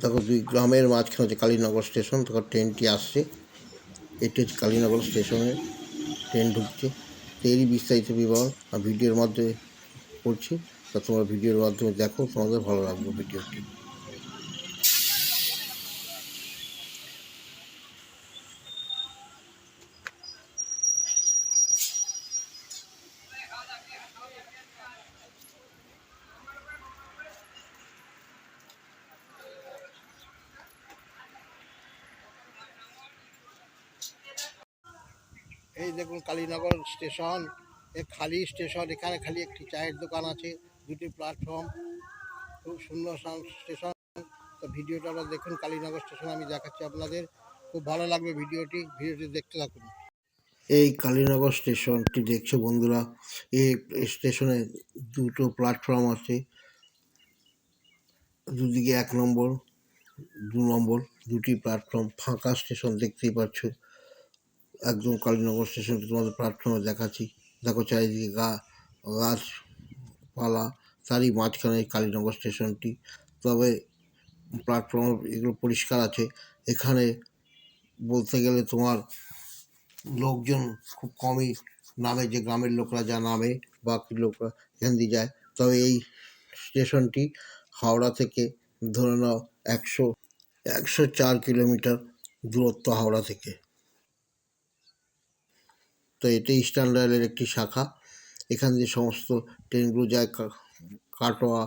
দেখো দুই গ্রামের মাঝখানে হচ্ছে কালীনগর স্টেশন তখন ট্রেনটি আসছে। এটি হচ্ছে কালীনগর স্টেশনে ট্রেন ঢুকছে। এরই বিস্তারিত বিবরণ ভিডিওর মাধ্যমে করছি তা তোমরা ভিডিওর মাধ্যমে দেখো, তোমাদের ভালো লাগবে ভিডিওটি। এই দেখুন কালীনগর স্টেশন, এ খালি স্টেশন, এখানে খালি একটি চায়ের দোকান আছে, দুটি প্ল্যাটফর্ম খুব সুন্দর স্টেশন। তো ভিডিওটা আপনারা দেখুন, কালীনগর স্টেশন, আমি দেখাচ্ছি আপনাদের। খুব ভালো লাগবে ভিডিওটি ভিডিওটি দেখতে থাকুন। এই কালীনগর স্টেশনটি দেখছ বন্ধুরা এই স্টেশনে দুটো প্ল্যাটফর্ম আছে। দুদিকে এক নম্বর, দু নম্বর, দুটি প্ল্যাটফর্ম ফাঁকা স্টেশন দেখতেই পাচ্ছ। একদম কালীনগর স্টেশনটি তোমাদের প্ল্যাটফর্মে দেখাচ্ছি। দেখো চারিদিকে গা, গাছপালা, তারই মাঝখানে কালীনগর স্টেশনটি। তবে প্ল্যাটফর্ম এগুলো পরিষ্কার আছে। এখানে বলতে গেলে তোমার লোকজন খুব কমই নামে, যে গ্রামের লোকরা যা নামে বাকি লোকরা এখান দিয়ে যায়। তবে এই স্টেশনটি হাওড়া থেকে ধরে নাও একশো একশো চার কিলোমিটার দূরত্ব হাওড়া থেকে। তো এটি ইস্টার্ন রেলের একটি শাখা। এখান দিয়ে সমস্ত ট্রেনগুলো যায় কাটোয়া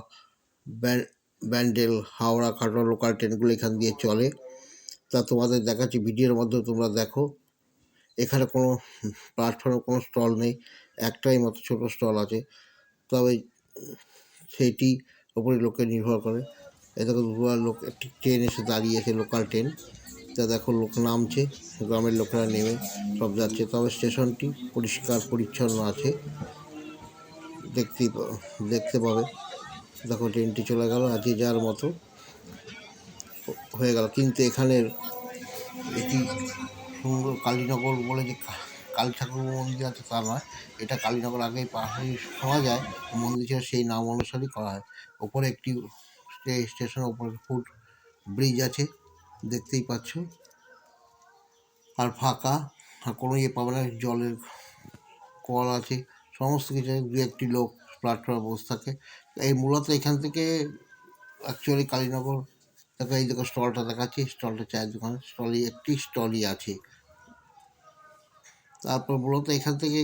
ব্যান্ডেল, হাওড়া, কাটোয়া লোকাল ট্রেনগুলো এখান দিয়ে চলে। তা তোমাদের দেখাচ্ছি, ভিডিওর মাধ্যমে তোমরা দেখো। এখানে কোনো প্ল্যাটফর্মে কোনো স্টল নেই, একটাই মতো ছোটো স্টল আছে। তবে সেইটি ওপরে লোকে নির্ভর করে। এ দেখো দুবার লোক, একটি ট্রেন এসে দাঁড়িয়েছে লোকাল ট্রেন তা দেখো লোক নামছে, গ্রামের লোকেরা নেমে সব যাচ্ছে। তবে স্টেশনটি পরিষ্কার, পরিচ্ছন্ন আছে। দেখতেই পা- দেখতে পাবে। দেখো ট্রেনটি চলে গেল আজকে যার মতো হয়ে গেল। কিন্তু এখানের এটি সুন্দর কালীনগর বলে যে কালী ঠাকুর মন্দির আছে তা নয়। এটা কালীনগর আগে পাশে শোনা যায় মন্দির ছিল সেই নাম অনুসারেই করা হয়। ওপরে একটি স্টেশনের ওপরে ফুট ব্রিজ আছে। দেখতেই পাচ্ছ। আর ফাঁকা, আর কোনো ইয়ে পাবে না, জলের কল আছে, সমস্ত কিছু। দু একটি লোক প্ল্যাটফর্মে বসে থাকে। এই মূলত এখান থেকে অ্যাকচুয়ালি কালীনগর দেখো, এই দেখো স্টলটা দেখাচ্ছি, স্টলটা চায়ের দোকান, স্টলই, একটি স্টলই আছে। তারপর মূলত এখান থেকে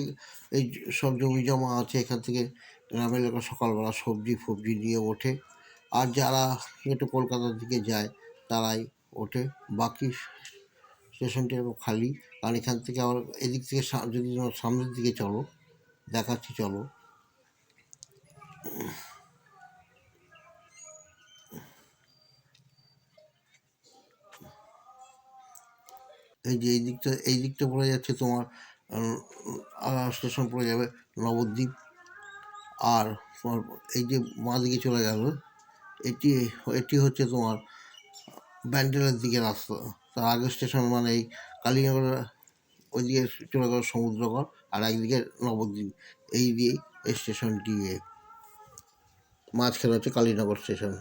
এই সব জমি জমা আছে, এখান থেকে গ্রামের লোক সকালবেলা সবজি ফবজি নিয়ে ওঠে। আর যারা একটু কলকাতার দিকে যায়, তারাই ওঠে। বাকি স্টেশনটি এখন খালি। কারণ এখান থেকে আবার এদিক থেকে যদি সামনের দিকে চলো, দেখাচ্ছি, চলো। এই যে এই দিকটা এই দিকটা পড়ে যাচ্ছে তোমার স্টেশন পড়ে যাবে নবদ্বীপ। আর তোমার এই যে বাঁ দিকে চলে গেল, এটি এটি হচ্ছে তোমার ব্যান্ডেলের দিকে রাস্তা তার আগের স্টেশন মানে এই কালীনগর, ওইদিকে চলে গেল সমুদ্রগড় আর একদিকে নবদ্বীপ এই দিয়েই এই স্টেশনটি। মাঝখানে হচ্ছে কালীনগর স্টেশন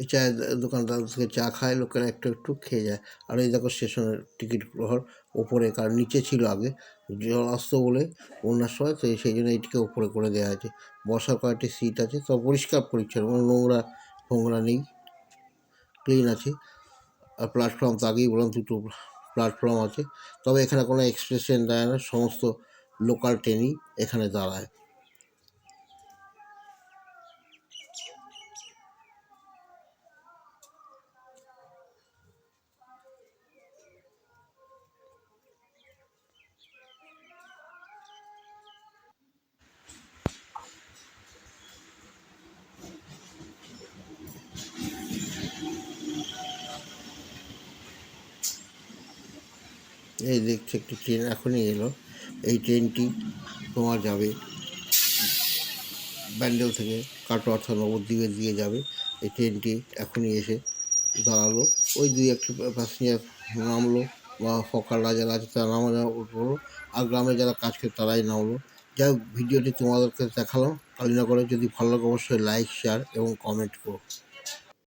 এই চায়ের দোকানদার থেকে চা খায়, লোকেরা একটু একটু খেয়ে যায়। আর এই দেখো স্টেশনের টিকিট ঘর ওপরে, কারণ নিচে ছিল আগে। জল আসতো বলে বন্যার সময়, তো সেই জন্য এইটিকে ওপরে করে দেওয়া আছে বসার কয়েকটি সিট আছে, তো পরিষ্কার পরিচ্ছন্ন, কোনো নোংরা ফোংরা নেই। ক্লিন আছে। আর প্ল্যাটফর্ম তো আগেই বললাম, দুটো প্ল্যাটফর্ম আছে। তবে এখানে কোনো এক্সপ্রেস ট্রেন দাঁড়ায় না, সমস্ত লোকাল ট্রেনই এখানে দাঁড়ায়। এই দেখছি একটি ট্রেন এখনই এলো। এই ট্রেনটি তোমার যাবে ব্যান্ডেল থেকে কাটোয়া অর্থাৎ নবদ্বীপের দিয়ে যাবে। এই ট্রেনটি এখনই এসে দাঁড়াল। ওই দুই একটি প্যাসেঞ্জার নামলো বা ফকাররা যারা আছে তারা নামা উঠল। আর গ্রামে যারা কাজ করে তারাই নামলো। যাই হোক, ভিডিওটি তোমাদেরকে দেখালাম। করে যদি ভালো লাগে অবশ্যই লাইক শেয়ার এবং কমেন্ট করো।